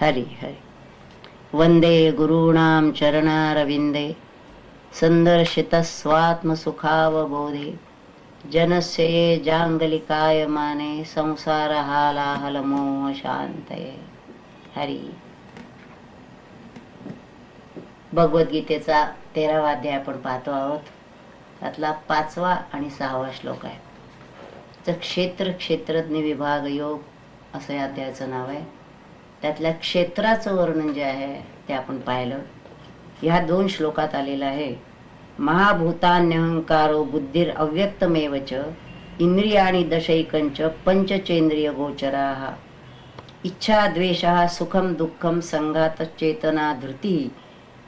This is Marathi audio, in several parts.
हरि हरि. वंदे गुरूणां चरणारविन्दे सन्दर्शितस्वात्मसुखावबोधे जनस्य ये जाङ्गलिकाय माने मोह शान्तये. हरि. भगवद्गीतेचा तेरावा अध्याय आपण पाहतो आहोत. त्यातला पाचवा आणि सहावा श्लोक आहे. तर क्षेत्र क्षेत्रज्ञ विभाग योग असं या अध्यायाचं नाव आहे. त्यातल्या क्षेत्राचं वर्णन जे आहे ते आपण पाहिलं. ह्या दोन श्लोकात आलेलं आहे महाभूतान्यहंकारो बुद्धिर अव्यक्तमेवच इंद्रियाणी दशैकंच पंचचेंद्रिय गोचरा इच्छा द्वेषः सुखम दुःखम संघात चेतना धृती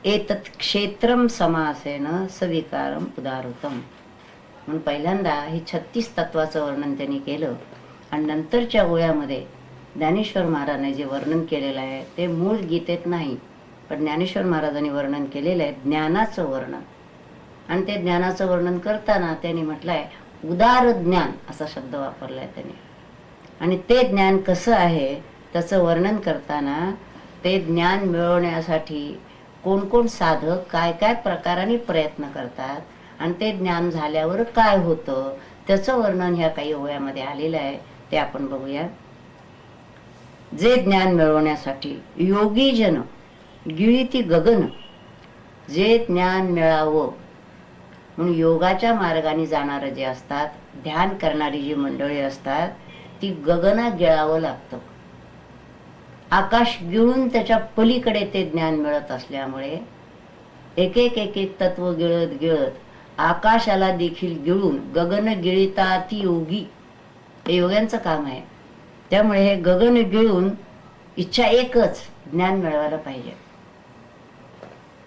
एतत् क्षेत्रम समासेन सविकारम उदाहृतम। म्हणून पहिल्यांदा हे छत्तीस तत्वाचं वर्णन त्यांनी केलं आणि नंतरच्या ओळ्यामध्ये ज्ञानेश्वर महाराजांनी जे वर्णन केलेलं आहे ते मूळ गीतेत नाही पण ज्ञानेश्वर महाराजांनी वर्णन केलेलं आहे ज्ञानाचं वर्णन. आणि ते ज्ञानाचं वर्णन करताना त्यांनी म्हटलंय उदार ज्ञान असा शब्द वापरलाय त्यांनी. आणि ते ज्ञान कसं आहे त्याचं वर्णन करताना ते ज्ञान मिळवण्यासाठी कोण कोण साधक काय काय प्रकाराने प्रयत्न करतात आणि ते ज्ञान झाल्यावर काय होतं त्याचं वर्णन ह्या काही ओळ्यामध्ये आलेलं आहे ते आपण बघूया. जे ज्ञान मिळवण्यासाठी योगी जन गिळीती गगन जे ज्ञान मिळावं म्हणून योगाच्या मार्गाने जाणारं जे असतात ध्यान करणारी जी मंडळी असतात ती गगना गिळावं लागतं. आकाश गिळून त्याच्या पलीकडे ते ज्ञान मिळत असल्यामुळे एक एक एक एक तत्व गिळत गिळत आकाशाला देखील गिळून गगन गिळिता ती योगी. हे योग्यांचं काम आहे. त्यामुळे हे गगन गिळून इच्छा एकच ज्ञान मिळवायला पाहिजे.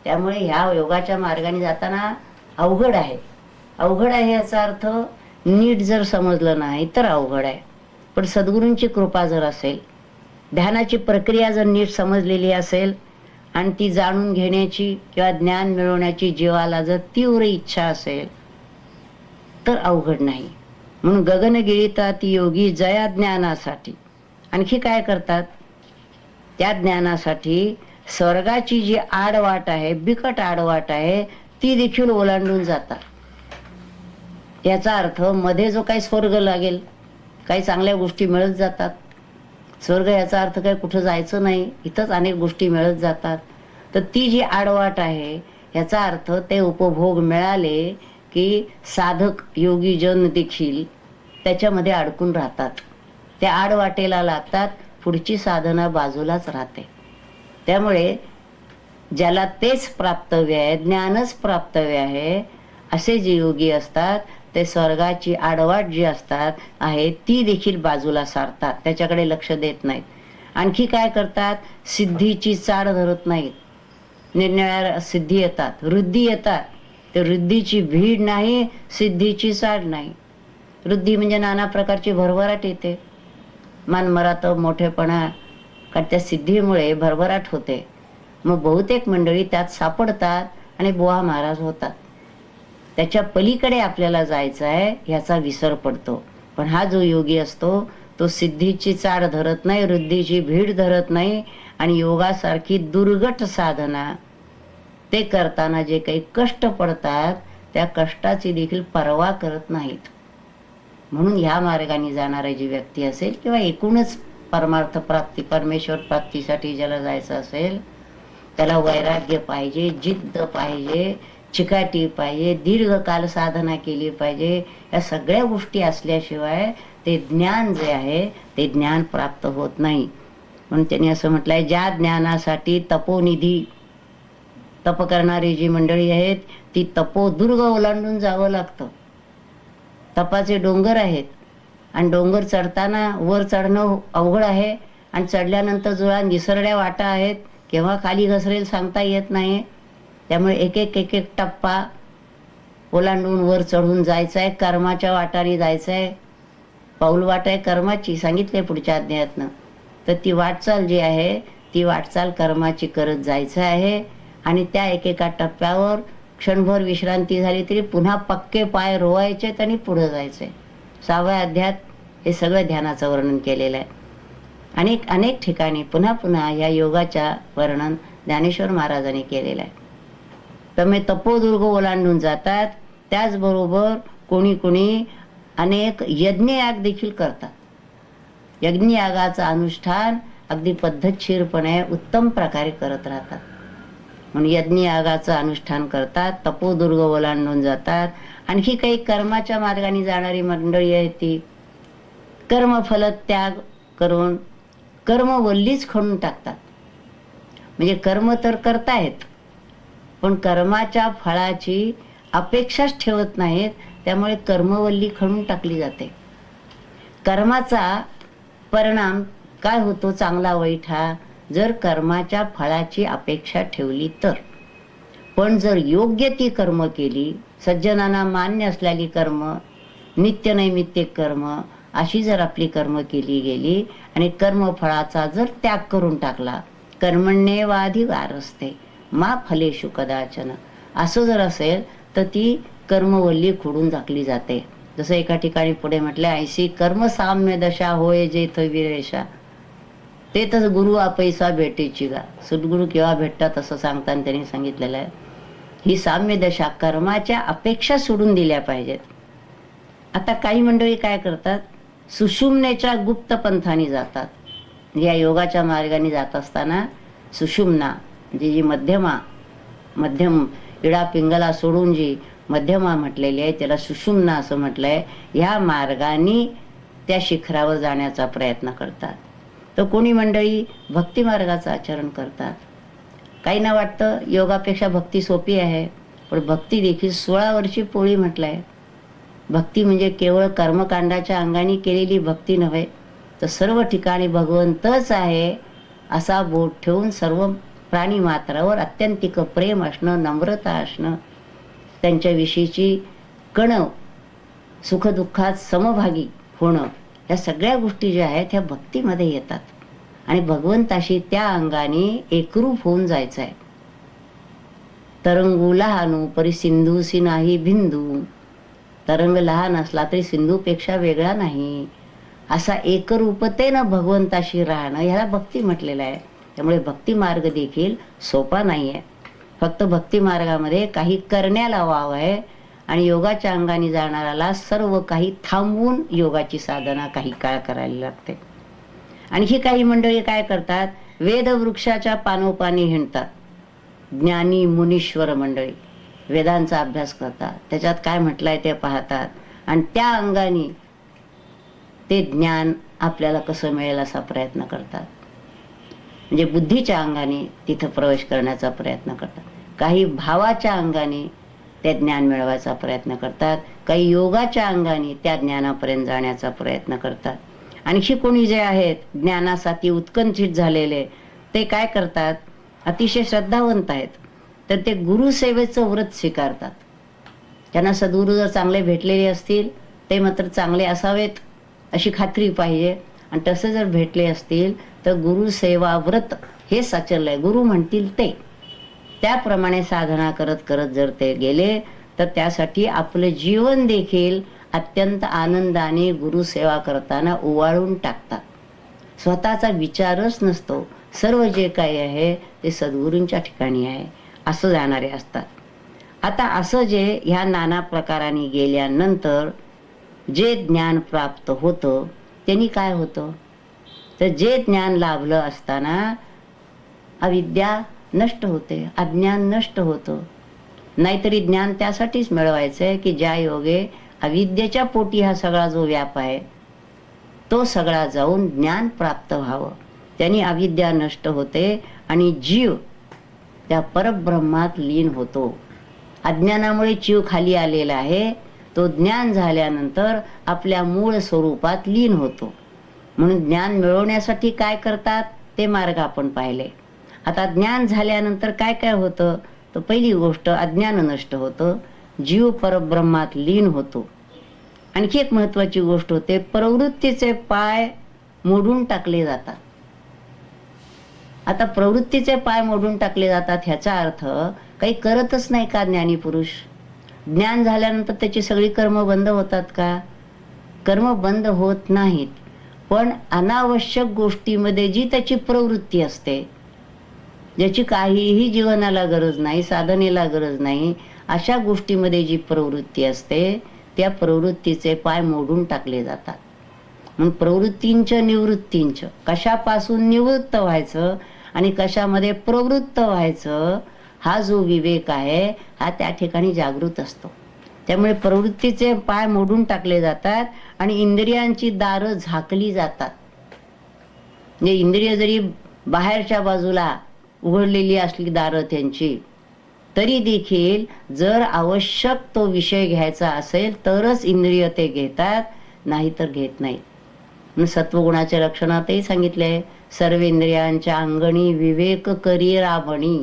त्यामुळे ह्या योगाच्या मार्गाने जाताना अवघड आहे. अवघड आहे याचा अर्थ नीट जर समजलं नाही तर अवघड आहे. पण सद्गुरूंची कृपा जर असेल ध्यानाची प्रक्रिया जर नीट समजलेली असेल आणि ती जाणून घेण्याची किंवा ज्ञान मिळवण्याची जीवाला जर तीव्र इच्छा असेल तर अवघड नाही. म्हणून गगन योगी जया ज्ञानासाठी. आणखी काय करतात? त्या ज्ञानासाठी स्वर्गाची जी आडवाट आहे बिकट आडवाट आहे ती देखील ओलांडून जातात. याचा अर्थमध्ये जो काही स्वर्ग लागेल काही चांगल्या गोष्टी मिळत जातात. स्वर्ग याचा अर्थ काही कुठं जायचं नाही इथंच अनेक गोष्टी मिळत जातात. तर ती जी आडवाट आहे याचा अर्थ ते उपभोग मिळाले की साधक योगी जन देखील त्याच्यामध्ये अडकून राहतात. त्या आडवाटेला लागतात पुढची साधना बाजूलाच राहते. त्यामुळे ज्याला तेच प्राप्तव्य आहे ज्ञानच प्राप्तव्य आहे असे जे योगी असतात ते स्वर्गाची आडवाट जी असतात आहे ती देखील बाजूला सारतात त्याच्याकडे लक्ष देत नाहीत. आणखी काय करतात? सिद्धीची चाड धरत नाहीत. निरनिळ्या सिद्धी येतात वृद्धी येतात. ते वृद्धीची भीड नाही सिद्धीची चाड नाही. वृद्धी म्हणजे नाना प्रकारची भरभराट येते. मानमरात मोठेपणा कारण त्या सिद्धीमुळे भरभराट होते. मग बहुतेक मंडळी त्यात सापडतात आणि बुवा महाराज होतात. त्याच्या पलीकडे आपल्याला जायचं आहे ह्याचा विसर पडतो. पण हा जो योगी असतो तो सिद्धीची चाड धरत नाही वृद्धीची भीड धरत नाही आणि योगासारखी दुर्गट साधना ते करताना जे काही कष्ट पडतात त्या कष्टाची देखील पर्वा करत नाहीत. म्हणून ह्या मार्गाने जाणारी जी व्यक्ती असेल किंवा एकूणच परमार्थ प्राप्ती परमेश्वर प्राप्तीसाठी ज्याला जायचं असेल त्याला वैराग्य पाहिजे जिद्द पाहिजे चिकाटी पाहिजे दीर्घकाल साधना केली पाहिजे या सगळ्या गोष्टी असल्याशिवाय ते ज्ञान जे आहे ते ज्ञान प्राप्त होत नाही. म्हणून त्यांनी असं म्हटलंय ज्या ज्ञानासाठी तपोनिधी तप करणारी जी मंडळी आहेत ती तपोदुर्ग ओलांडून जावं लागतं. तपाचे डोंगर आहेत. आणि डोंगर चढताना वर चढणं अवघड आहे. आणि चढल्यानंतर जुळा निसरड्या वाटा आहेत केव्हा खाली घसरेल सांगता येत नाही. त्यामुळे एक एक एक एक टप्पा ओलांडून वर चढून जायचं आहे कर्माच्या वाटाने जायचं आहे पाऊल वाट आहे कर्माची सांगितले पुढच्या अध्यायातनं. तर ती वाटचाल जी आहे ती वाटचाल कर्माची करत जायचं आहे. आणि त्या एकेका टप्प्यावर क्षणभर विश्रांती झाली तरी पुन्हा पक्के पाय रोवायचे आणि पुढे जायचे सहाव्या अध्यात हे सगळं ध्यानाचं वर्णन केलेलं आहे. अनेक अनेक ठिकाणी पुन्हा पुन्हा या योगाच्या वर्णन ज्ञानेश्वर महाराजांनी केलेलं आहे. त्यामुळे तपोदुर्ग ओलांडून जातात. त्याचबरोबर कोणी कोणी अनेक यज्ञयाग देखील करतात. यज्ञयागाचं अनुष्ठान अगदी पद्धतशीरपणे उत्तम प्रकारे करत राहतात. म्हणून यज्ञयागाचं अनुष्ठान करतात तपोदुर्ग ओलांडून जातात. आणखी काही कर्माच्या मार्गाने जाणारी मंडळी आहे ती. कर्मफल त्याग करून कर्मवल्लीच खणून टाकतात. म्हणजे कर्म तर करतायत पण कर्माच्या फळाची अपेक्षाच ठेवत नाहीत त्यामुळे कर्मवल्ली खणून टाकली जाते. कर्माचा परिणाम काय होतो? चांगला वाईट हा जर कर्माच्या फळाची अपेक्षा ठेवली तर. पण जर योग्य ती कर्म केली सज्जनांना मान्य असलेली कर्म नित्य नैमित्तिक कर्म अशी जर आपली कर्म केली गेली आणि कर्मफळाचा जर त्याग करून टाकला कर्मण्येवाधी वारसते मा फलेशु कदाचन. असं जर असेल तर ती कर्मवल्ली खोडून टाकली जाते. जसं एका ठिकाणी पुढे म्हटलं ऐशी कर्म साम्य दशा होय जेथ विरेशा. ते तर गुरु आपैसा भेटेची गा. सद्गुरू केव्हा भेटतात असं सांगताना त्यांनी सांगितलेलं आहे. ही साम्य दशा कर्माच्या अपेक्षा सोडून दिल्या पाहिजेत. आता काही मंडळी काय करतात? सुषुम्नेच्या गुप्त पंथाने जातात. या योगाच्या मार्गाने जात असताना सुषुम्ना जी जी मध्यमा मध्यम इडा पिंगला सोडून जी मध्यमा म्हटलेली आहे त्याला सुषुम्ना असं म्हटलंय ह्या मार्गाने त्या शिखरावर जाण्याचा प्रयत्न करतात. तर कोणी मंडळी भक्तिमार्गाचं आचरण करतात. काहींना वाटतं योगापेक्षा भक्ती सोपी आहे पण भक्ती देखील सोळा वर्षी पोळी म्हटलंय. भक्ती म्हणजे केवळ कर्मकांडाच्या अंगाने केलेली भक्ती नव्हे तर सर्व ठिकाणी भगवंतच आहे असा बोट ठेवून सर्व प्राणी मात्रावर अत्यंतिक प्रेम असणं नम्रता असणं त्यांच्याविषयीची कण सुखदुःखात समभागी होणं या सगळ्या गोष्टी ज्या आहेत ह्या भक्तीमध्ये येतात. आणि भगवंताशी त्या अंगाने एकरूप होऊन जायचं आहे तरंगू लहानू परी सिंधू नाही बिंदू तरंग लहान असला तरी सिंधूपेक्षा वेगळा नाही. असा एकरूपतेनं भगवंताशी राहणं ह्याला भक्ती म्हटलेलं आहे. त्यामुळे भक्ती मार्ग देखील सोपा नाही आहे फक्त भक्ती मार्गामध्ये काही करण्याला वाव आहे आणि योगाच्या अंगाने जाणाऱ्याला सर्व काही थांबवून योगाची साधना काही काळ करायला लागते. आणखी काही मंडळी काय करतात? वेदवृक्षाच्या पानोपानी हिंडतात. ज्ञानी मुनीश्वर मंडळी वेदांचा अभ्यास करतात. त्याच्यात काय म्हटलंय ते पाहतात. आणि त्या अंगाने ते ज्ञान आपल्याला कसं मिळेल असा प्रयत्न करतात. म्हणजे बुद्धीच्या अंगाने तिथं प्रवेश करण्याचा प्रयत्न करतात. काही भावाच्या अंगाने ते ज्ञान मिळवायचा प्रयत्न करतात. काही योगाच्या अंगाने त्या ज्ञानापर्यंत जाण्याचा प्रयत्न करतात. आणखी कोणी जे आहेत ज्ञानासाठी उत्कंठित झालेले ते काय करतात? अतिशय श्रद्धावंत आहेत. तर ते गुरुसेवेचं व्रत स्वीकारतात. त्यांना सद्गुरू जर चांगले भेटलेले असतील ते मात्र चांगले असावेत अशी खात्री पाहिजे. आणि तसे जर भेटले असतील तर गुरुसेवा व्रत हे साचरलंय गुरु म्हणतील ते. त्याप्रमाणे साधना करत करत जर ते गेले तर त्यासाठी आपलं जीवन देखील अत्यंत आनंदाने गुरुसेवा करताना ओवाळून टाकतात. स्वतःचा विचारच नसतो सर्व जे काही आहे ते सद्गुरूंच्या ठिकाणी आहे असं जाणारे असतात. आता असं जे ह्या नाना प्रकाराने गेल्यानंतर जे ज्ञान प्राप्त होतं त्यांनी काय होतं? तर जे ज्ञान लाभलं असताना अविद्या नष्ट होते अज्ञान नष्ट होतं. नाहीतरी ज्ञान त्यासाठीच मिळवायचं आहे की ज्या योगे अविद्येच्या पोटी हा सगळा जो व्याप आहे तो सगळा जाऊन ज्ञान प्राप्त व्हावं. त्यांनी अविद्या नष्ट होते आणि जीव त्या परब्रह्मात लीन होतो. अज्ञानामुळे जीव खाली आलेला आहे तो ज्ञान झाल्यानंतर आपल्या मूळ स्वरूपात लीन होतो. म्हणून ज्ञान मिळवण्यासाठी काय करतात ते मार्ग आपण पाहिले. आता ज्ञान झाल्यानंतर काय काय होतं? तर पहिली गोष्ट अज्ञान नष्ट होतं. जीव परब्रह्मात लीन होतो. आणखी एक महत्वाची गोष्ट होते प्रवृत्तीचे पाय मोडून टाकले जातात. आता प्रवृत्तीचे पाय मोडून टाकले जातात ह्याचा अर्थ काही करतच नाही का ज्ञानी पुरुष? ज्ञान झाल्यानंतर त्याची सगळी कर्म बंद होतात का? कर्म बंद होत नाहीत. पण अनावश्यक गोष्टीमध्ये जी त्याची प्रवृत्ती असते ज्याची काहीही जीवनाला गरज नाही साधनेला गरज नाही अशा गोष्टीमध्ये जी प्रवृत्ती असते त्या प्रवृत्तीचे पाय मोडून टाकले जातात. म्हणून प्रवृत्तींच्या निवृत्तींच कशापासून निवृत्त व्हायचं आणि कशामध्ये प्रवृत्त व्हायचं हा जो विवेक आहे हा त्या ठिकाणी जागृत असतो. त्यामुळे प्रवृत्तीचे पाय मोडून टाकले जातात आणि इंद्रियांची दारं झाकली जातात. म्हणजे इंद्रिय जरी बाहेरच्या बाजूला उघडलेली असली दारं त्यांची. तरी देखील जर आवश्यक तो विषय घ्यायचा असेल तरच इंद्रिय ते घेतात नाहीतर घेत नाहीत. सत्वगुणाच्या लक्षणातही सांगितले सर्व इंद्रियांच्या अंगणी विवेक करी राबणी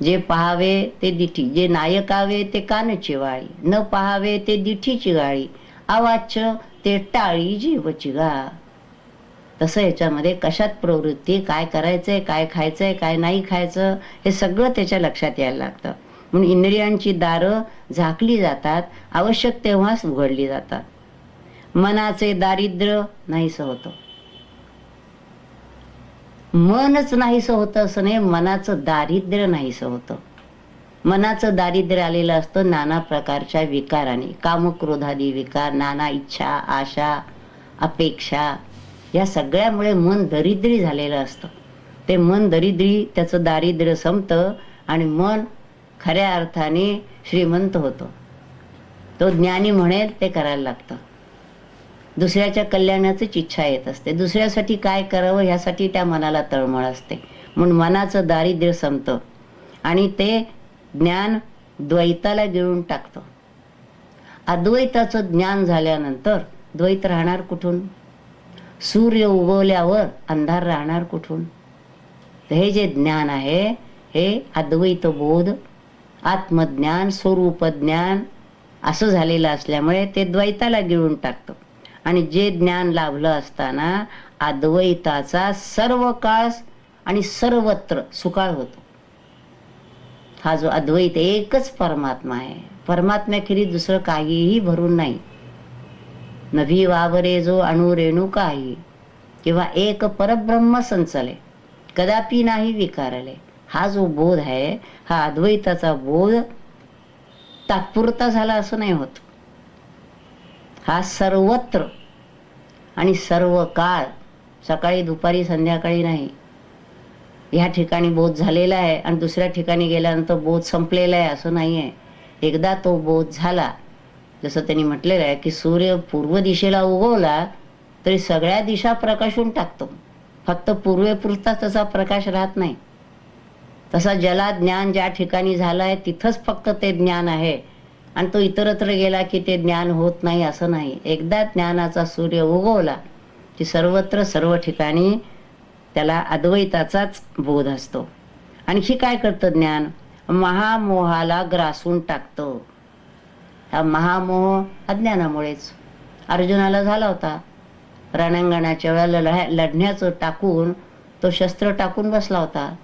जे पहावे ते दिठी जे नायकावे ते कानची वाळी न पहावे ते दिठीची गाळी अवाच्य ते टाळी जीवची गा तसं याच्यामध्ये कशात प्रवृत्ती काय करायचंय काय खायचंय काय नाही खायचं हे सगळं त्याच्या लक्षात यायला लागतं. म्हणून इंद्रियांची दारं झाकली जातात आवश्यक तेव्हाच उघडली जातात. मनाचे दारिद्र्य नाहीसं होतं. मनच नाहीसं होतं असं नाही मनाचं दारिद्र्य नाहीसं होतं. मनाचं दारिद्र्य आलेलं असतं नाना प्रकारच्या विकाराने. कामक्रोधादी विकार नाना इच्छा आशा अपेक्षा या सगळ्यामुळे मन दरिद्री झालेलं असतं. ते मन दरिद्री त्याचं दारिद्र्य संपतं आणि मन खऱ्या अर्थाने श्रीमंत होतो. तो ज्ञानी म्हणेल ते करायला लागतं. दुसऱ्याच्या कल्याणाचीच इच्छा येत असते. दुसऱ्यासाठी काय करावं ह्यासाठी त्या मनाला तळमळ असते. म्हणून मनाचं दारिद्र्य संपतं आणि ते ज्ञान द्वैताला गिळून टाकतं. अद्वैताचं ज्ञान झाल्यानंतर द्वैत राहणार कुठून? सूर्य उगवल्यावर अंधार राहणार कुठून? हे जे ज्ञान आहे हे अद्वैत बोध आत्मज्ञान स्वरूपज्ञान असं झालेलं असल्यामुळे ते द्वैताला गिळून टाकतं. आणि जे ज्ञान लाभलं असताना अद्वैताचा सर्व काळ आणि सर्वत्र सुकाळ होतो. हा जो अद्वैत एकच परमात्मा आहे. परमात्म्याखेरीज दुसरं काहीही भरून नाही. नभी वावरे जो अणुरेणू काही किंवा एक परब्रह्म संचले कदापि नाही विकारले. हा जो बोध आहे हा अद्वैताचा बोध तात्पुरता झाला असं नाही होत. हा सर्वत्र आणि सर्व काळ सकाळी दुपारी संध्याकाळी नाही. ह्या ठिकाणी बोध झालेला आहे आणि दुसऱ्या ठिकाणी गेल्यानंतर बोध संपलेला आहे असं नाही आहे एकदा तो बोध झाला जसं त्यांनी म्हटलेलं आहे की सूर्य पूर्व दिशेला उगवला तरी सगळ्या दिशा प्रकाशून टाकतो. फक्त पूर्वेपुरताच तसा प्रकाश राहत नाही. तसा जला ज्ञान ज्या ठिकाणी झालं आहे तिथंच फक्त ते ज्ञान आहे. आणि तो इतरत्र गेला की ते ज्ञान होत नाही असं नाही. एकदा ज्ञानाचा सूर्य उगवला की सर्वत्र सर्व ठिकाणी त्याला अद्वैताचाच बोध असतो. आणखी काय करतं ज्ञान? महामोहाला ग्रासून टाकतं. हा महामोह अज्ञानामुळेच. अर्जुनाला झाला होता. रणांगणाच्या वेळेला लढ लढण्याचं टाकून तो शस्त्र टाकून बसला होता.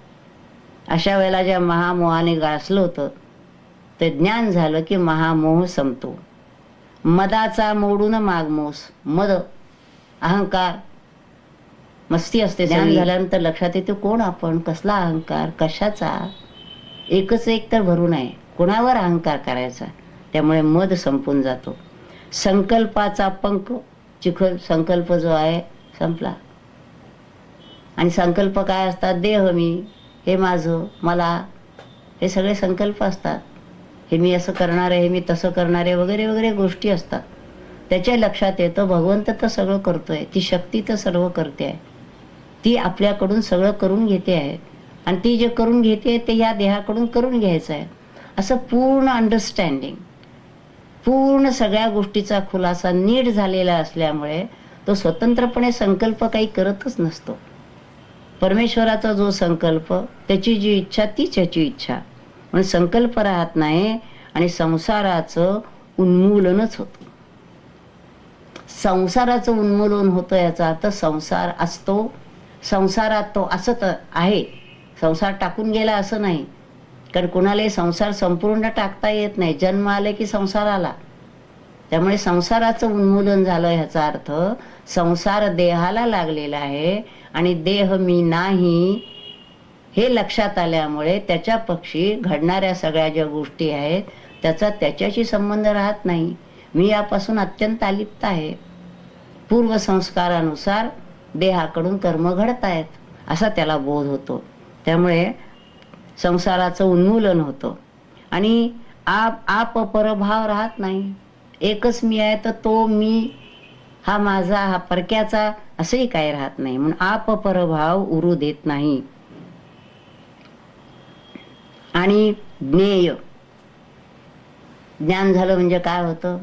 अशा वेळेला ज्या महामोहाने ग्रासलं होतं ते ज्ञान झालं की महामोह संपतो. मदाचा मोडून मागमोस मद अहंकार. मस्ती असते ज्ञान झाल्यानंतर लक्षात येते कोण आपण? कसला अहंकार? कशाचा? एकच एक तर भरून आहे कोणावर अहंकार करायचा? त्यामुळे मद संपून जातो. संकल्पाचा पंख चिखल संकल्प जो आहे संपला. आणि संकल्प काय असतात? देह मी हे माझं मला हे सगळे संकल्प असतात. हे मी असं करणार आहे हे मी तसं करणार आहे वगैरे वगैरे गोष्टी असतात. त्याच्या लक्षात येतं भगवंत तर सगळं करतोय ती शक्ती तर सर्व करते आहे. ती आपल्याकडून सगळं करून घेते आहे. आणि ती जे करून घेते ते या देहाकडून करून घ्यायचं आहे. असं पूर्ण अंडरस्टँडिंग पूर्ण सगळ्या गोष्टीचा खुलासा नीट झालेला असल्यामुळे तो स्वतंत्रपणे संकल्प काही करतच नसतो. परमेश्वराचा जो संकल्प त्याची जी इच्छा तीच याची इच्छा. म्हणून संकल्प राहत नाही आणि संसाराचं उन्मूलनच होतं. संसाराचं उन्मूलन होतं याचा अर्थ संसार असतो. संसारात तो असत आहे. संसार टाकून गेला असं नाही. कारण कुणालाही संसार संपूर्ण टाकता येत नाही. जन्म आले की संसार आला. त्यामुळे संसाराचं उन्मूलन झालं ह्याचा अर्थ संसार देहाला लागलेला आहे आणि देह मी नाही हे लक्षात आल्यामुळे त्याच्या पक्षी घडणाऱ्या सगळ्या ज्या गोष्टी आहेत त्याचा त्याच्याशी संबंध राहत नाही. मी यापासून अत्यंत अलिप्त आहे. पूर्वसंस्कारानुसार देहाकडून कर्म घडत आहेत असा त्याला बोध होतो. त्यामुळे संसाराचं उन्मूलन होतं. आणि आप आप परभाव राहत नाही. एकच मी आहे तर तो मी हा माझा हा परक्याचा असंही काही राहत नाही. म्हणून आप परभाव उरू देत नाही. आणि ज्ञेय. ज्ञान झालं म्हणजे काय होतं?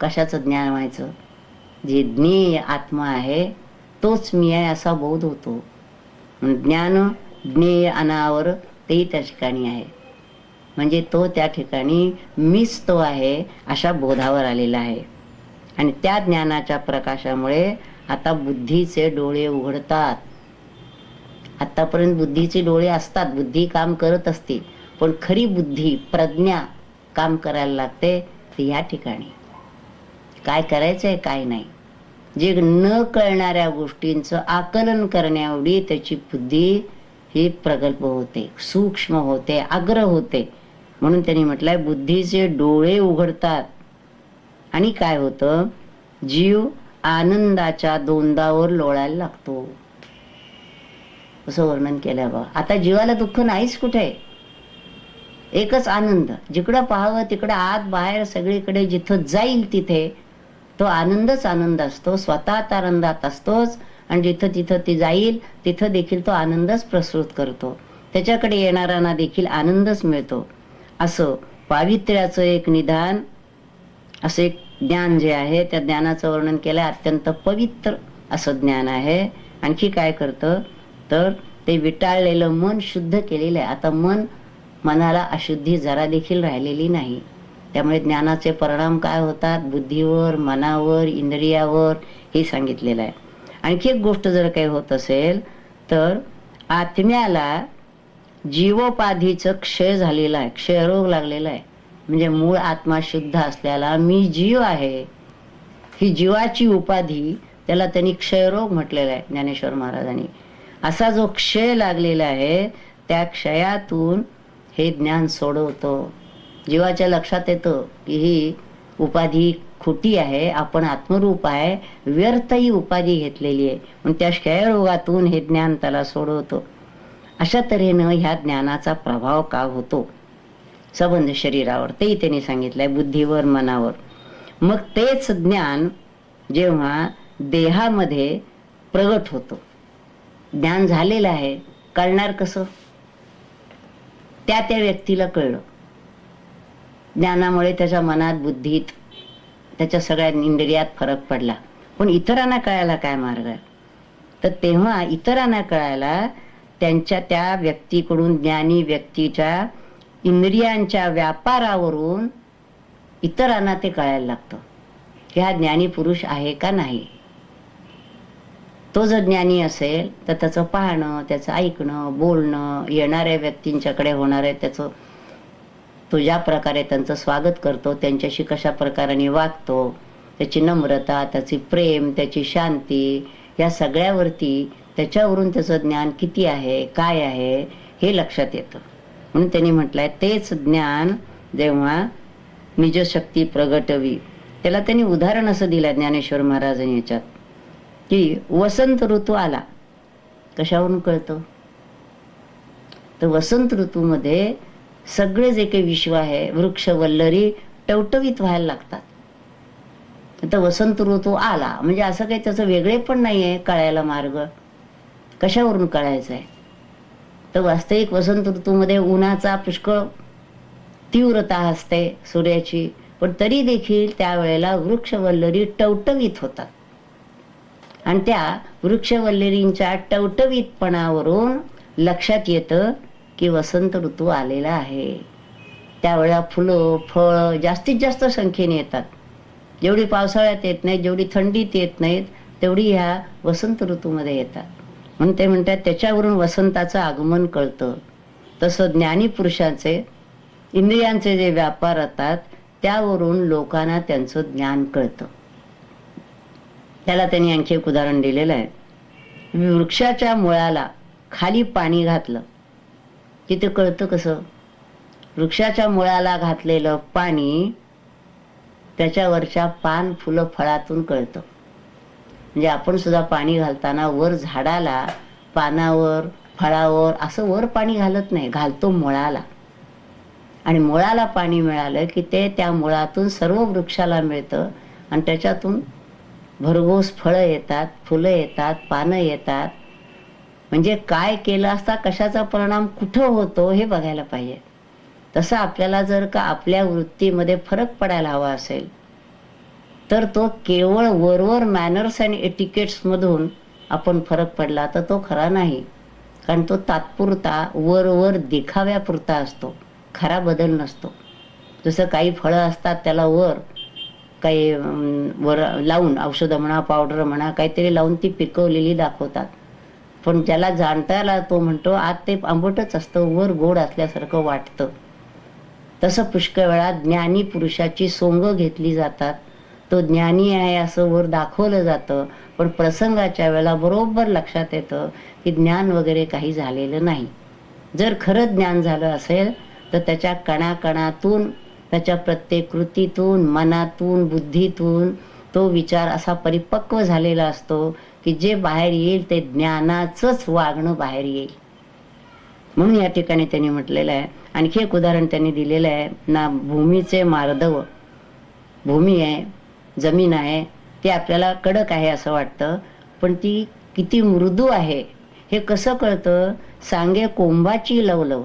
कशाचं ज्ञान व्हायचं? जे ज्ञेय आत्मा आहे तोच मी आहे असा बोध होतो. ज्ञान ज्ञेय अनावर तेही त्या ठिकाणी आहे. म्हणजे तो त्या ठिकाणी मीच तो आहे अशा बोधावर आलेला आहे. आणि त्या ज्ञानाच्या प्रकाशामुळे आता बुद्धीचे डोळे उघडतात. आतापर्यंत बुद्धीचे डोळे असतात बुद्धी काम करत असते पण खरी बुद्धी प्रज्ञा काम करायला लागते ती या ठिकाणी. काय करायचंय काय नाही. जे न कळणाऱ्या गोष्टींचं आकलन करण्याएवढी त्याची बुद्धी हे प्रगल्भ होते सूक्ष्म होते आग्रह होते. म्हणून त्यांनी म्हटलंय बुद्धीचे डोळे उघडतात. आणि काय होतं? जीव आनंदाच्या दोंदावर लोळायला लागतो. असं वर्णन केलंय बा आता जीवाला दुःख नाहीच कुठे? एकच आनंद. जिकडं पाहावं तिकडं आत बाहेर सगळीकडे जिथं जाईल तिथे तो आनंदच आनंद असतो. स्वतः आनंदात असतोच. आणि जिथं तिथं ती जाईल तिथं देखील तो आनंदच प्रसृत करतो. त्याच्याकडे येणाऱ्यांना देखील आनंदच मिळतो. असं पावित्र्याचं एक निदान असं एक ज्ञान जे आहे त्या ज्ञानाचं वर्णन केलं अत्यंत पवित्र असं ज्ञान आहे. आणखी काय करतं? तर ते विटाळलेलं मन शुद्ध केलेलं आहे. आता मन मनाला अशुद्धी जरा देखील राहिलेली नाही. त्यामुळे ज्ञानाचे परिणाम काय होतात? बुद्धीवर मनावर इंद्रियावर हे सांगितलेलं आहे. आणखी एक गोष्ट जर काही होत असेल तर आत्म्याला जीवोपाधीचं क्षय झालेला आहे क्षयरोग लागलेला आहे. म्हणजे मूळ आत्मा शुद्ध असल्याला मी जीव आहे ही जीवाची उपाधी त्याला त्यांनी क्षयरोग म्हटलेला आहे ज्ञानेश्वर महाराजांनी. असा जो क्षय लागलेला आहे त्या क्षयातून हे ज्ञान सोडवतो. जीवाच्या लक्षात येतं की ही उपाधी खोटी आहे आपण आत्मरूप आहे व्यर्थ ही उपाधी घेतलेली आहे. पण त्या क्षयरोगातून हे ज्ञान त्याला सोडवतो. अशा तऱ्हेनं ह्या ज्ञानाचा प्रभाव का होतो? संबंध शरीरावर तेही त्यांनी सांगितलंय बुद्धीवर मनावर. मग तेच ज्ञान जेव्हा देहामध्ये प्रगट होतो. ज्ञान झालेलं आहे कळणार कसं? त्या त्या व्यक्तीला कळलं. ज्ञानामुळे त्याच्या मनात बुद्धीत त्याच्या सगळ्या इंद्रियात फरक पडला. पण इतरांना कळायला काय मार्ग? आहे तर तेव्हा इतरांना कळायला त्यांच्या त्या व्यक्तीकडून ज्ञानी व्यक्तीच्या इंद्रियांच्या व्यापारावरून इतरांना ते कळायला लागतं. की हा ज्ञानी पुरुष आहे का नाही? तो जर ज्ञानी असेल तर त्याचं पाहणं त्याचं ऐकणं बोलणं येणाऱ्या व्यक्तींच्याकडे होणारे त्याचं तो ज्या प्रकारे त्यांचं स्वागत करतो त्यांच्याशी कशा प्रकाराने वागतो त्याची नम्रता त्याची प्रेम त्याची शांती या सगळ्यावरती त्याच्यावरून त्याचं ज्ञान किती आहे काय आहे हे लक्षात येतं. म्हणून त्यांनी म्हटलंय तेच ज्ञान जेव्हा निजशक्ती प्रगटवी त्याला त्यांनी उदाहरण असं दिलं ज्ञानेश्वर महाराजांनी याच्यात की वसंत ऋतू आला. कशावरून कळतं? तर वसंत ऋतूमध्ये सगळे जे काही विश्व आहे वृक्ष वल्लरी टवटवीत व्हायला लागतात. आता वसंत ऋतू आला म्हणजे असं काही त्याचं वेगळे पण नाही आहे कळायला मार्ग. कशावरून कळायचं आहे तर वास्तविक वसंत ऋतूमध्ये उन्हाचा पुष्कळ तीव्रता असते सूर्याची पण तरी देखील त्यावेळेला वृक्षवल्लरी टवटवीत होतात. आणि त्या वृक्षवल्लरींच्या टवटवीतपणावरून लक्षात येतं की वसंत ऋतू आलेला आहे. त्यावेळेला फुलं फळं जास्तीत जास्त संख्येने येतात. जेवढी पावसाळ्यात येत नाहीत जेवढी थंडीत येत नाहीत तेवढी ह्या वसंत ऋतूमध्ये येतात. म्हणून ते म्हणतात त्याच्यावरून वसंताचं आगमन कळतं. तसं ज्ञानीपुरुषांचे इंद्रियांचे जे व्यापार असतात त्यावरून लोकांना त्यांचं ज्ञान कळतं. त्याला त्यांनी आणखी एक उदाहरण दिलेलं आहे. वृक्षाच्या मुळाला खाली पाणी घातलं. की ते कळतं कसं? वृक्षाच्या मुळाला घातलेलं पाणी त्याच्यावरच्या पान फुलं फळातून कळतं. म्हणजे आपण सुद्धा पाणी घालताना वर झाडाला पानावर फळावर असं वर पाणी घालत नाही घालतो मुळाला. आणि मुळाला पाणी मिळालं की ते त्या मुळातून सर्व वृक्षाला मिळतं आणि त्याच्यातून भरघोस फळं येतात फुलं येतात पानं येतात. म्हणजे काय केलं असता कशाचा परिणाम कुठं होतो हे बघायला पाहिजे. तसं आपल्याला जर का आपल्या वृत्तीमध्ये फरक पडायला हवा असेल तर तो केवळ वरवर मॅनर्स आणि एटिकेट्समधून आपण फरक पडला तर तो खरा नाही. कारण तो तात्पुरता वरवर देखाव्यापुरता असतो. खरा बदल नसतो. जसं काही फळं असतात त्याला वर काही वर लावून औषधं म्हणा पावडर म्हणा काहीतरी लावून ती पिकवलेली दाखवतात. पण ज्याला जाणता आला तो म्हणतो आत ते आंबटच असतं वर गोड असल्यासारखं वाटतं. तसं पुष्कळ वेळा ज्ञानी पुरुषाची सोंग घेतली जातात. तो ज्ञानी आहे असं वर दाखवलं जातं पण प्रसंगाच्या वेळेला बरोबर लक्षात येतं की ज्ञान वगैरे काही झालेलं नाही. जर खरं ज्ञान झालं असेल तर त्याच्या कणाकणातून त्याच्या प्रत्येक कृतीतून मनातून बुद्धीतून तो विचार असा परिपक्व झालेला असतो की जे बाहेर येईल ते ज्ञानाचंच वागणं बाहेर येईल. म्हणून या ठिकाणी त्यांनी म्हटलेलं आहे. आणखी एक उदाहरण त्यांनी दिलेलं आहे. ना भूमीचे मार्दव. भूमी आहे जमीन आहे ते आपल्याला कडक आहे असं वाटतं. पण ती किती मृदू आहे हे कसं कळतं? सांगे कोंबाची लवलव.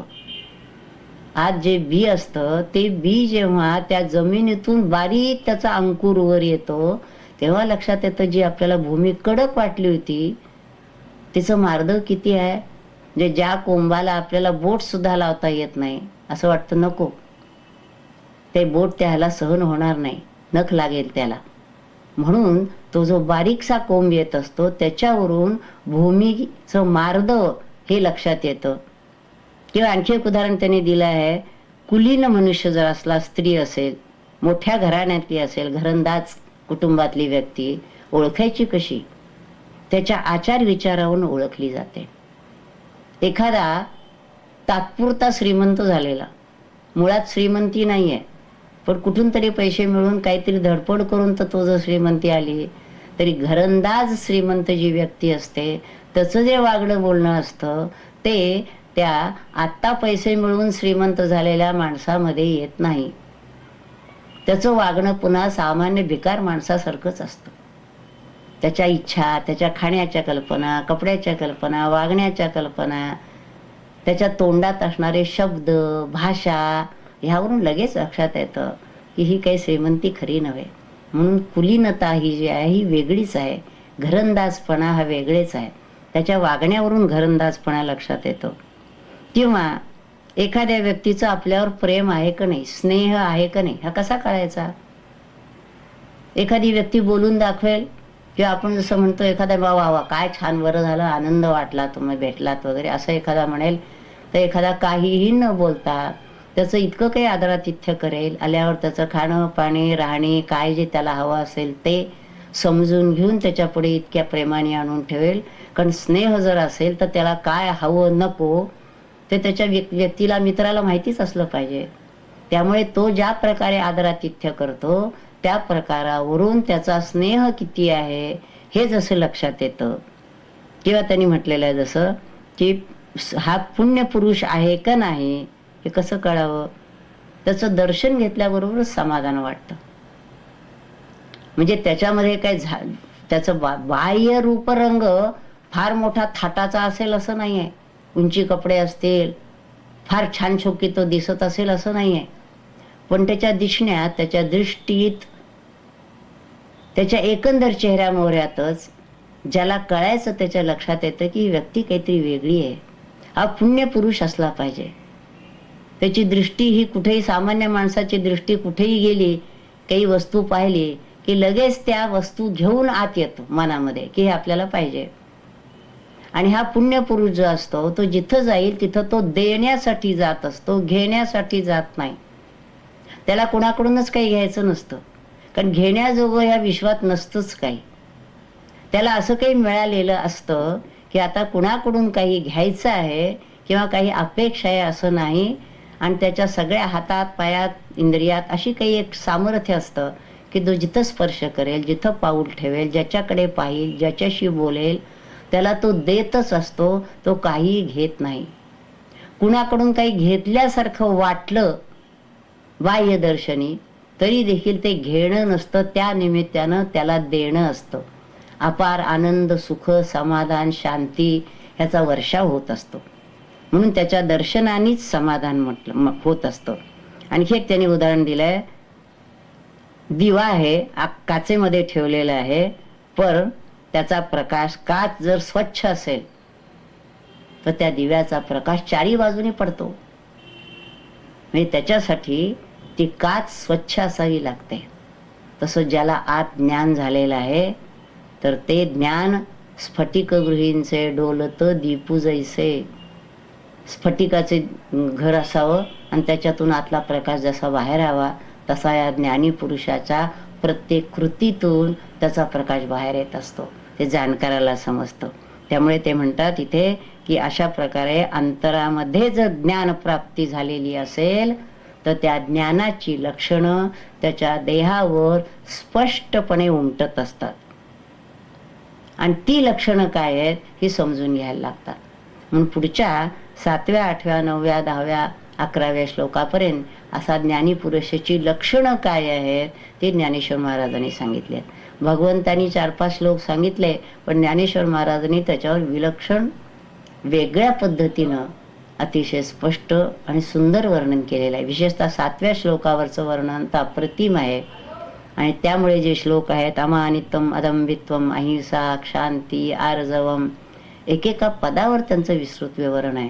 आज जे बी असतं ते बी जेव्हा त्या जमिनीतून बारीक त्याचा अंकुर वर येतो तेव्हा लक्षात येतं जी आपल्याला भूमी कडक वाटली होती तिचं मार्दव किती आहे? म्हणजे ज्या कोंबाला आपल्याला बोट सुद्धा लावता येत नाही असं वाटतं नको. ते बोट त्याला सहन होणार नाही नख लागेल त्याला. म्हणून तो जो बारीकसा कोंब येत असतो त्याच्यावरून भूमीचं मार्दव हे लक्षात येतं. किंवा आणखी एक उदाहरण त्यांनी दिलं आहे कुलीन मनुष्य जर असला स्त्री असेल मोठ्या घराण्यातली असेल घरंदाज कुटुंबातली व्यक्ती ओळखायची कशी? त्याच्या आचार विचारावरून ओळखली जाते. एखादा तात्पुरता श्रीमंत झालेला. मुळात श्रीमंती नाही आहे पण कुठून तरी पैसे मिळून काहीतरी धडपड करून तर तो जर श्रीमंती आली तरी घरंदाज श्रीमंत जी व्यक्ती असते त्याचं जे वागणं बोलणं असतं ते त्या आत्ता पैसे मिळवून श्रीमंत झालेल्या माणसामध्ये येत नाही. त्याचं वागणं पुन्हा सामान्य भिकार माणसासारखंच असतं. त्याच्या इच्छा त्याच्या खाण्याच्या कल्पना कपड्याच्या कल्पना वागण्याच्या कल्पना त्याच्या तोंडात असणारे शब्द भाषा ह्यावरून लगेच लक्षात येतं की ही काही श्रीमंती खरी नव्हे. म्हणून कुलीनता ही जी आहे ही वेगळीच आहे. घरंदाजपणा हा वेगळेच आहे. त्याच्या वागण्यावरून घरंदाजपणा लक्षात येतो. किंवा एखाद्या व्यक्तीचं आपल्यावर प्रेम आहे का नाही स्नेह आहे का नाही हा कसा कळायचा? एखादी व्यक्ती बोलून दाखवेल किंवा आपण जसं म्हणतो एखादा बा वा वा काय छान बरं झालं आनंद वाटला तुम्ही भेटलात वगैरे असं एखादा म्हणेल तर एखादा काहीही न बोलता त्याचं इतकं काही आदरातिथ्य करेल आल्यावर त्याचं खाणं पाणी राहणे काय जे त्याला हवं असेल ते समजून घेऊन त्याच्या पुढे इतक्या प्रेमाने आणून ठेवेल. कारण स्नेह जर असेल तर त्याला काय हवं नको ते त्याच्या व्यक्तीला मित्राला माहितीच असलं पाहिजे. त्यामुळे तो ज्या प्रकारे आदरातिथ्य करतो त्या प्रकारावरून त्याचा स्नेह किती आहे हे जसं लक्षात येतं. किंवा त्यांनी म्हटलेलं आहे जसं की हा पुण्य पुरुष आहे का नाही हे कसं कळावं? त्याचं दर्शन घेतल्याबरोबरच समाधान वाटतं. म्हणजे त्याच्यामध्ये काय झा त्याचं बा बाह्य रूपरंग फार मोठा थाटाचा असेल असं नाही आहे उंची कपडे असतील फार छान छोकी तो दिसत असेल असं नाही आहे पण त्याच्या दिसण्यात त्याच्या दृष्टीत त्याच्या एकंदर चेहऱ्या मोहऱ्यातच ज्याला कळायचं त्याच्या लक्षात येतं की व्यक्ती काहीतरी वेगळी आहे. हा पुण्य पुरुष असला पाहिजे. त्याची दृष्टी ही कुठेही सामान्य माणसाची दृष्टी कुठेही गेली काही वस्तू पाहिली की लगेच त्या वस्तू घेऊन आत येतो मनामध्ये की हे आपल्याला पाहिजे. आणि हा पुण्यपुरुष जो असतो तो जिथं जाईल तिथं तो देण्यासाठी जात असतो घेण्यासाठी जात नाही. त्याला कुणाकडूनच काही घ्यायचं नसतं. कारण घेण्याजोगं ह्या विश्वात नसतंच काही. त्याला असं काही मिळालेलं असतं की आता कुणाकडून काही घ्यायचं आहे किंवा काही अपेक्षा आहे असं नाही आणि त्याच्या सगळ्या हातात पायात इंद्रियात अशी काही एक सामर्थ्य असतं की तो जिथं स्पर्श करेल जिथं पाऊल ठेवेल ज्याच्याकडे पाहिल ज्याच्याशी बोलेल त्याला तो देतच असतो तो काही घेत नाही. कुणाकडून काही घेतल्यासारखं वाटलं बाह्यदर्शनी तरी देखील ते घेणं नसतं त्या निमित्तानं त्याला देणं असतं. अपार आनंद सुख समाधान शांती ह्याचा वर्षाव होत असतो. म्हणून त्याच्या दर्शनानेच समाधान म्हटलं होत असतं. आणखी एक त्यांनी उदाहरण दिलंय. दिवा आहे आ- काचेमध्ये ठेवलेला आहे पर त्याचा प्रकाश काच जर स्वच्छ असेल तर त्या दिव्याचा प्रकाश चारी बाजूने पडतो. म्हणजे त्याच्यासाठी ती काच स्वच्छ असावी लागते. तसं ज्याला आत ज्ञान झालेलं आहे तर ते ज्ञान स्फटिक गृहींचे डोलत दीपू जैसे. स्फटिकाचे घर असावं आणि त्याच्यातून आतला प्रकाश जसा बाहेर यावा तसा या ज्ञानी पुरुषाच्या प्रत्येक कृतीतून त्याचा प्रकाश बाहेर येत असतो. ते जाणकाराला समजतं. त्यामुळे ते म्हणतात इथे की अशा प्रकारे अंतरामध्ये जर ज्ञान प्राप्ती झालेली असेल तर त्या ज्ञानाची लक्षणं त्याच्या देहावर स्पष्टपणे उमटत असतात. आणि ती लक्षणं काय आहेत ही समजून घ्यायला लागतात. म्हणून पुढच्या सातव्या आठव्या नवव्या दहाव्या अकराव्या श्लोकापर्यंत असा ज्ञानीपुरुषाची लक्षणं काय आहेत ते ज्ञानेश्वर महाराजांनी सांगितले आहेत. भगवंतांनी चार पाच श्लोक सांगितले पण ज्ञानेश्वर महाराजांनी त्याच्यावर विलक्षण वेगळ्या पद्धतीनं अतिशय स्पष्ट आणि सुंदर वर्णन केलेलं आहे. विशेषतः सातव्या श्लोकावरचं वर्णन तर अप्रतिम आहे. आणि त्यामुळे जे श्लोक आहेत अमानितम अदंबित्वम अहिंसा शांती आर्जवम एकेका पदावर त्यांचं विस्तृत विवरण आहे.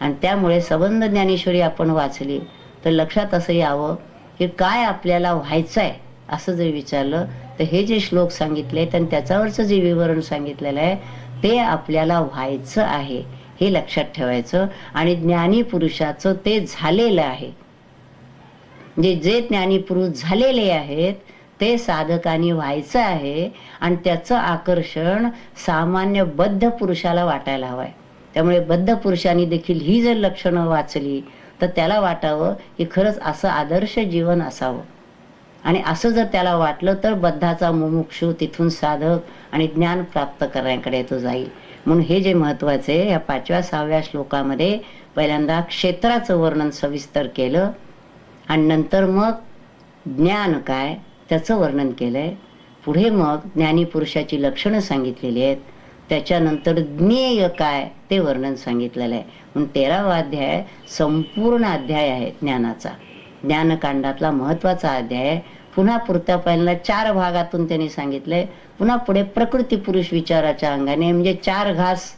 आणि त्यामुळे सबंध ज्ञानेश्वरी आपण वाचली तर लक्षात असं यावं की काय आपल्याला व्हायचं आहे असं जर विचारलं तर हे जे श्लोक सांगितले आणि त्याच्यावरचं जे विवरण सांगितलेलं आहे ते आपल्याला व्हायचं आहे हे लक्षात ठेवायचं. आणि ज्ञानी पुरुषाचं ते झालेलं आहे. म्हणजे जे ज्ञानी पुरुष झालेले आहेत ते साधकांनी व्हायचं आहे आणि त्याचं आकर्षण सामान्य बद्ध पुरुषाला वाटायला हवंय त्यामुळे बद्ध पुरुषांनी देखील ही जर लक्षणं वाचली तर त्याला वाटावं की खरंच असं आदर्श जीवन असावं. आणि असं जर त्याला वाटलं तर बद्धाचा मुमुक्षू तिथून साधक आणि ज्ञान प्राप्त करण्याकडे तो जाईल. म्हणून हे जे महत्त्वाचे आहे, या पाचव्या सहाव्या श्लोकामध्ये पहिल्यांदा क्षेत्राचं वर्णन सविस्तर केलं आणि नंतर मग ज्ञान काय त्याचं वर्णन केलंय. पुढे मग ज्ञानी पुरुषाची लक्षणं सांगितलेली आहेत. त्याच्यानंतर ज्ञेय काय ते वर्णन सांगितलेलं आहे. म्हणून तेरावा अध्याय संपूर्ण अध्याय आहे ज्ञानाचा. ज्ञानकांडातला महत्त्वाचा अध्याय आहे. पुन्हा पुरत्या पहिल्यांदा चार भागातून त्यांनी सांगितलंय पुन्हा पुढे प्रकृती पुरुष विचाराच्या अंगाने म्हणजे चार घास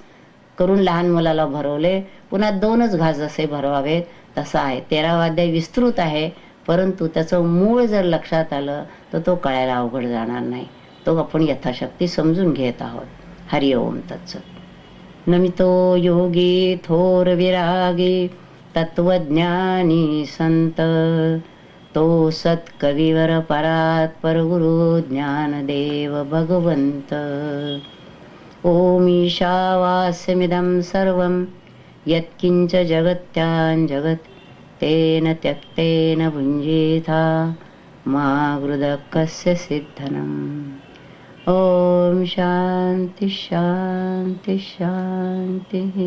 करून लहान मुलाला भरवले. पुन्हा दोनच घास जसे भरवावेत तसं आहे. तेरावा अध्याय विस्तृत आहे परंतु त्याचं मूळ जर लक्षात आलं तर तो कळायला अवघड जाणार नाही. तो आपण यथाशक्ती समजून घेत आहोत. हरि ओम नमितो योगी थोर विरागी तत्वज्ञानी संत. तो सत्कविवर परात परगुरु ज्ञानदेव भगवंत. ॐ ईशावास्यमिदं सर्वं यत्किञ्च जगत्यां जगत् तेन त्यक्तेन भुञ्जीथा मा गृदकस्य सिद्धनम्। ॐ शान्ति शान्ति शान्तिः।